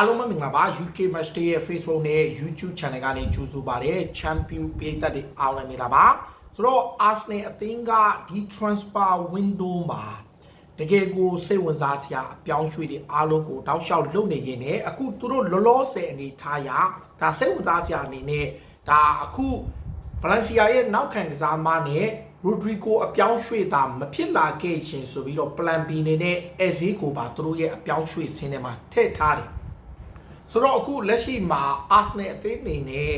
အားလုံးပဲမင်္ဂလာပါ UK Match Day ရဲ့ Facebook နဲ့ YouTube Channel ကနေကြိုဆိုပါရစေ Champion ပြည်သက်တွေအားလုံးမင်္ဂလာပါဆိုတော့ Arsenal အသင်းကဒီ transfer window မှာတကယ်ကိုစိတ်ဝင်စားစရာအပြောင်းရွှေ့တွေအားလုံးကိုတောက်လျှောက်လုပ်နေရင်းနဲ့အခုသူတို့လောလောဆယ်အနေထားရဒါစိတ်ဝင်စားစရာအနေနဲ့ဒါအခု Valencia ရဲ့နောက်ခံကစားမနဲ့ Rodrigo အပြောင်းရွှေ့တာမဖြစ်လာခဲ့ရင်ဆိုပြီးတော့ Plan B နေနဲ့ Eze ကိုပါသူတို့ရဲ့အပြောင်းရွှေ့ဆင်းထဲမှာထည့်ထားတယ် ဆိုတော့အခုလက်ရှိမှာ Arsenal အသင်းအနေနဲ့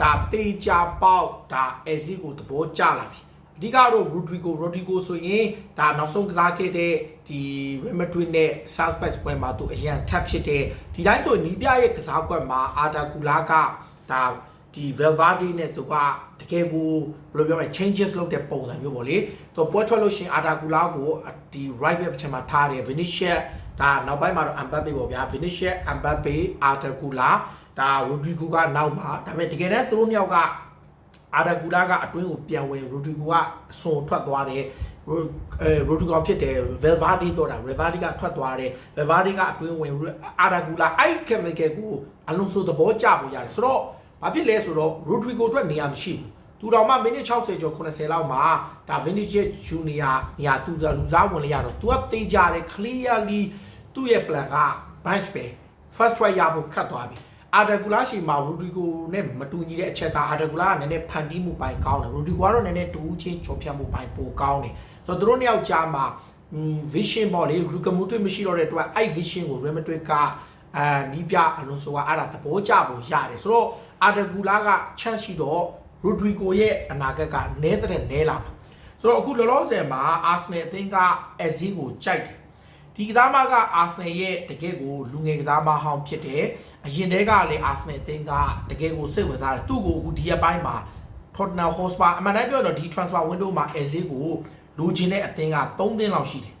ဒါတေချာပေါက်ဒါ Eze ကိုသဘောကျလာပြီအဓိကတော့ Rodrigo Rodrigo ဆိုရင်ဒါနောက်ဆုံးကစားခဲ့တဲ့ဒီ Real Madrid နဲ့ Salzburg ပွဲမှာသူအရန်ထပ်ဖြစ်တဲ့ဒီတိုင်းဆိုနီးပြရဲ့ကစားကွက်မှာ Arda Güler ကဒါဒီ Valverde နဲ့သူကတကယ်ကိုဘယ်လိုပြောမလဲ changes လုပ်တဲ့ပုံစံမျိုးပေါ့လေသူပွဲထွက်လို့ရှိရင် Arda Güler ကိုဒီ right back ချက်မှာထားတယ် Vinicius ဒါနောက်ပိုင်းမှာတော့ Mbappe ပေါ့ဗျာ Vinicius Mbappe Arda Güler ဒါ Rodrigo ကနောက်မှာဒါပေမဲ့တကယ်တမ်းသူတို့နှစ်ယောက်က Arda Güler ကအတွင်းကိုပြန်ဝင် Rodrigo ကအစွန်ထွက်သွားတယ်အဲ Rodrigo ဖြစ်တယ် Valverde တော့တာ Valverde ကထွက်သွားတယ် Valverde ကအတွင်းဝင် Arda Güler အဲ့ chemical ကိုအလုံးစုံသဘောကျဖို့ရတယ်ဆိုတော့ဘာဖြစ်လဲဆိုတော့ Rodrigo အတွက်နေရာမရှိဘူး သူတော်မှမိနစ်60ကျော်80လောက်မှာဒါ Vinicius Junior နေရာသူလူစားဝင်လိုက်ရတော့ तू ကတေးကြတယ် clearly သူ့ရဲ့ plan က bench ပဲ first try ရဖို့ခတ်သွားပြီအာဒဂူလာရှိမှာရိုဒရီဂိုနဲ့မတူညီတဲ့အချက်ကအာဒဂူလာကနည်းနည်းဖန်တီးမှုပိုင်းကောင်းတယ်ရိုဒရီဂိုကတော့နည်းနည်းတူးချင်းချော်ဖြတ်မှုပိုင်းပိုကောင်းတယ်ဆိုတော့သူတို့နှစ်ယောက်ကြားမှာ vision ပေါ့လေရူကမူတွေမရှိတော့တဲ့အတွက်အဲ့ vision ကို Real Madrid ကအာနီးပြအလွန်ဆိုကအဲ့ဒါသဘောကျပုံရတယ်ဆိုတော့အာဒဂူလာက chance ရှိတော့ ရိုဒရီဂိုရဲ့အနာဂတ်ကနည်းတဲ့နည်းလာမှာဆိုတော့အခုလောလောဆယ်မှာ Arsenal အသင်းက Eze ကိုကြိုက်တယ်ဒီကစားမကအာဆနယ်ရဲ့တကယ့်ကိုလူငယ်ကစားမဟောင်းဖြစ်တယ်အရင်တည်းကလည်းအာဆနယ်အသင်းကတကယ့်ကိုစိတ်ဝင်စားတယ်သူ့ကိုအခုဒီရက်ပိုင်းမှာ Tottenham Hotspur အမှန်တမ်းပြောတော့ဒီ transfer window မှာ Eze ကိုလူချင်းတဲ့အသင်းက3သင်းလောက်ရှိတယ်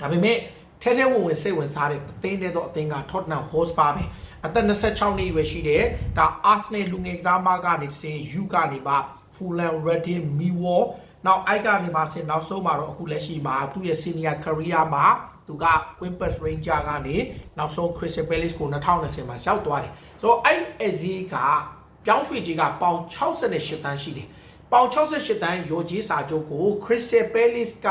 ဒါပေမဲ့ ထဲထဲဝင်ဝင်စိတ်ဝင်စားတဲ့အသင်းတွေတော့အသင်းက Tottenham Hotspur ပဲအသက်26နှစ်ပဲရှိတယ်ဒါ Arsenal လူငယ်ကစားမကနေတစ်စင် U ကနေပါ Fulham Reading Millwall နောက်အိုက်ကနေပါဆင်နောက်ဆုံးမှာတော့အခုလက်ရှိမှာသူ့ရဲ့ senior career မှာသူက Quintus Ranger ကနေနောက်ဆုံး Crystal Palace ကို2020မှာရောက်သွားတယ်ဆိုတော့အဲ့ Eze ကပြောင်းရွှေ့ကြီးကပေါင်68တန်းရှိတယ်ပေါင်68တန်းရော်ကြီးစာချုပ်ကို Crystal Palace က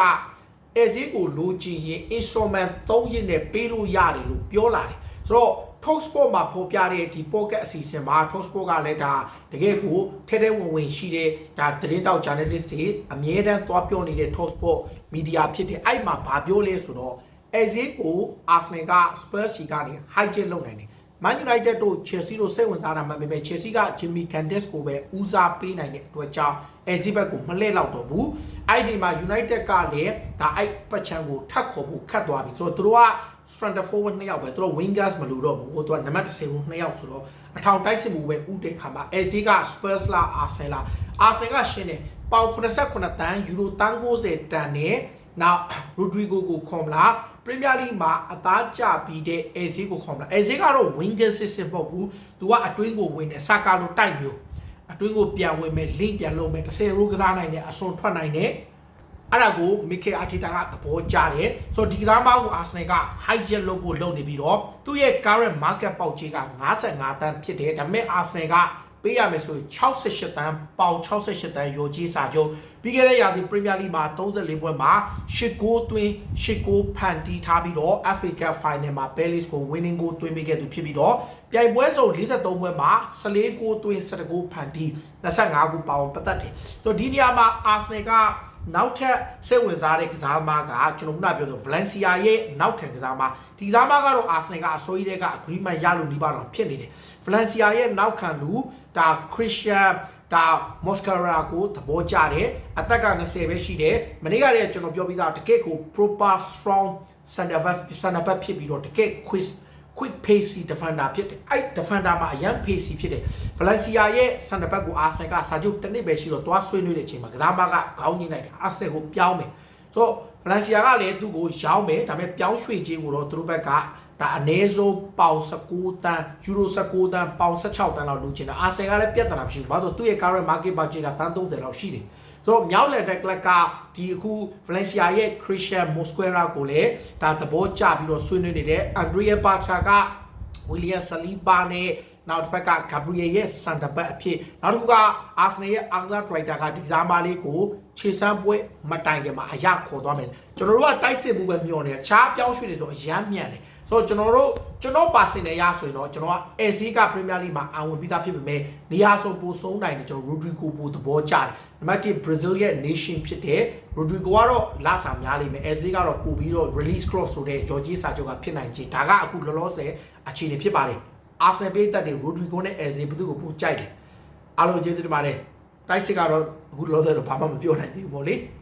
Eze ကိုလိုချင်ရင် instrument 3ရင်းနဲ့ပေးလို့ရတယ်လို့ပြောလာတယ်ဆိုတော့ Talk Sport မှာဖော်ပြတဲ့ဒီ pocket အစီအစဉ်မှာ Talk Sport ကလည်းဒါတကယ်ကိုထဲထဲဝင်ဝင်ရှိတဲ့ဒါသတင်းတောက် journalist တွေအမြဲတမ်းသွားပြောနေတဲ့ Talk Sport media ဖြစ်တဲ့အဲ့မှာဗာပြောလဲဆိုတော့ Eze ကို Arsenal က Spurs စီကနေ hijack လုပ်နိုင်တယ် Man United တို့ Chelsea တို့စိတ်ဝင်စားတာမှန်ပေမဲ့ Chelsea က Jimmy Candice ကိုပဲဦးစားပေးနိုင်တဲ့အတွက်ကြောင့် Eze ဘက်ကိုမလှည့်လောက်တော့ဘူးအဲ့ဒီမှာ United ကလည်းဒါအဲ့ပတ်ချံကိုထပ်ခေါ်ဖို့ခတ်သွားပြီဆိုတော့သူတို့က center forward နှစ်ယောက်ပဲသူတို့ wingers မလို့တော့ဘူးဟိုသူကနံပါတ်10ကိုနှစ်ယောက်ဆိုတော့အထောင်တိုက်စစ်မှုပဲဥတင်ခါမှာ Eze က Spurs လား Arsenal လား Arsenal ကရှင်းတယ်ပေါင်89တန်းယူရိုတန်း90တန်းနဲ့ နောက် Rodrigo ကိုခေါ်မလား Premier League မှာအသားကျပြီးတဲ့ Eze ကိုခေါ်မလား Eze ကတော့ winger system ပေါ့ဘူးသူကအတွင်းကိုဝင်တယ်စကာလိုတိုက်မျိုးအတွင်းကိုပြန်ဝင်မယ် link ပြန်လုပ်မယ်30ရိုးကစားနိုင်တယ်အစွန်ထွက်နိုင်တယ်အဲ့ဒါကိုမီကေအာတီတာကသဘောကျတယ်ဆိုတော့ဒီကစားမကိုအာဆနယ်က hijack လုပ်ဖို့လုပ်နေပြီးတော့သူ့ရဲ့ current market ပေါက်ချေးက55တန်းဖြစ်တယ်ဒါပေမဲ့အာဆနယ်က ပေးရမယ်ဆိုရင်68တန်းပေါင်68တန်းရောကြီးစာချုပ်ပြီးခဲ့တဲ့ရာသီပရီးမီယာလိမှာ34ပွဲမှာ10ဂိုးသွင်း10ဂိုးဖန်တီးထားပြီးတော့ FA Cup Final မှာ Palace ကို winning goal သွင်းပေးခဲ့သူဖြစ်ပြီးတော့ပြိုင်ပွဲစုံ43ပွဲမှာ14ဂိုးသွင်း17ဂိုးဖန်တီး25ဂိုးပေါင်ပတ်သက်တယ်ဆိုတော့ဒီနေရာမှာ Arsenal က နောက်ထပ်စိတ်ဝင်စားတဲ့ကစားသမားကကျွန်တော်ခုနပြောဆို Valencia ရဲ့နောက်ခံကစားသမားဒီကစားသမားကတော့ Arsenal ကအစိုးရတဲ့က agreement ရလို့နေပါတော့ဖြစ်နေတယ် Valencia ရဲ့နောက်ခံလူဒါ Christian ဒါ Mosquera ကိုသဘောကျတယ်အသက်က20ပဲရှိတယ်မနေ့ကတည်းကကျွန်တော်ပြောပြီးသားတကယ့်ကို proper strong center back center back ဖြစ်ပြီးတော့တကယ့် quiz quick pacey defender ဖြစ်တယ်အဲ့ defender မှာအရန် pacey ဖြစ်တယ် Valencia ရဲ့ center back ကို Arsenal ကစာချုပ်တစ်နှစ်ပဲရှိတော့သွားဆွေးနွေးတဲ့အချိန်မှာကစားမကခေါင်းညှိလိုက်တယ် Arsenal ကိုပြောင်းမယ်ဆိုတော့ Valencia ကလည်းသူ့ကိုရောင်းမယ်ဒါပေမဲ့ပြောင်းရွှေ့ခြင်းကိုတော့သူတို့ဘက်က ဒါအနည်းဆုံးပေါင်19တန်းယူရို19တန်းပေါင်16တန်းလောက်လူချင်တာအာဆယ်ကလည်းပြဿနာမရှိဘူးဘာလို့သူ့ရဲ့ current market budget ကတန်း30လောက်ရှိတယ်ဆိုတော့မြောက်လန်တဲ့ကလပ်ကဒီအခု Valencia ရဲ့ Christian Mosquera ကိုလည်းဒါသဘောကျပြီးတော့ဆွေးနွေးနေတဲ့ Andrea Barca ကဝီလီယမ်ဆလီပါနဲ့နောက်တစ်ဖက်ကဂါဘရီယယ်ရဲ့စန်တဘတ်အဖြစ်နောက်တစ်ခုကအာဆနယ်ရဲ့အာဇာဒရိုက်တာကဒီဇာမာလေးကိုခြေစမ်းပွဲမတိုင်ခင်မှာအရခေါ်သွားမယ်ကျွန်တော်တို့ကတိုက်စစ်မှုပဲမျှော်နေချားပြောင်းရွှေ့နေဆိုအရမ်းမြန်တယ် ဆိုတော့ကျွန်တော်တို့ကျွန်တော်ပါစင်နယ်ရဆိုရင်တော့ကျွန်တော်ကအဲဇီးကပရီးမီးယားလိမှာအဝင်ပြီးသားဖြစ်ပေမဲ့နေရာဆိုပိုဆုံးနိုင်တယ်ကျွန်တော်ရိုဒရီဂိုပိုသဘောကျတယ်နံပါတ်1 Brazil ရဲ့ nation ဖြစ်တဲ့ Rodrigo ကတော့လာစာများလိမ့်မယ်အဲဇီးကတော့ပို့ပြီးတော့ release cross ဆိုတဲ့ Georgie စာချုပ်ကဖြစ်နိုင်ချေဒါကအခုလောလောဆယ်အခြေအနေဖြစ်ပါတယ်အာဆင်ပေးသက်တွေ Rodrigo နဲ့အဲဇီးဘယ်သူကိုပို့ကြိုက်တယ်အားလုံးကျေးဇူးတင်ပါတယ်တိုက်စစ်ကတော့အခုလောလောဆယ်တော့ဘာမှမပြောနိုင်သေးဘူးပေါ့လေ။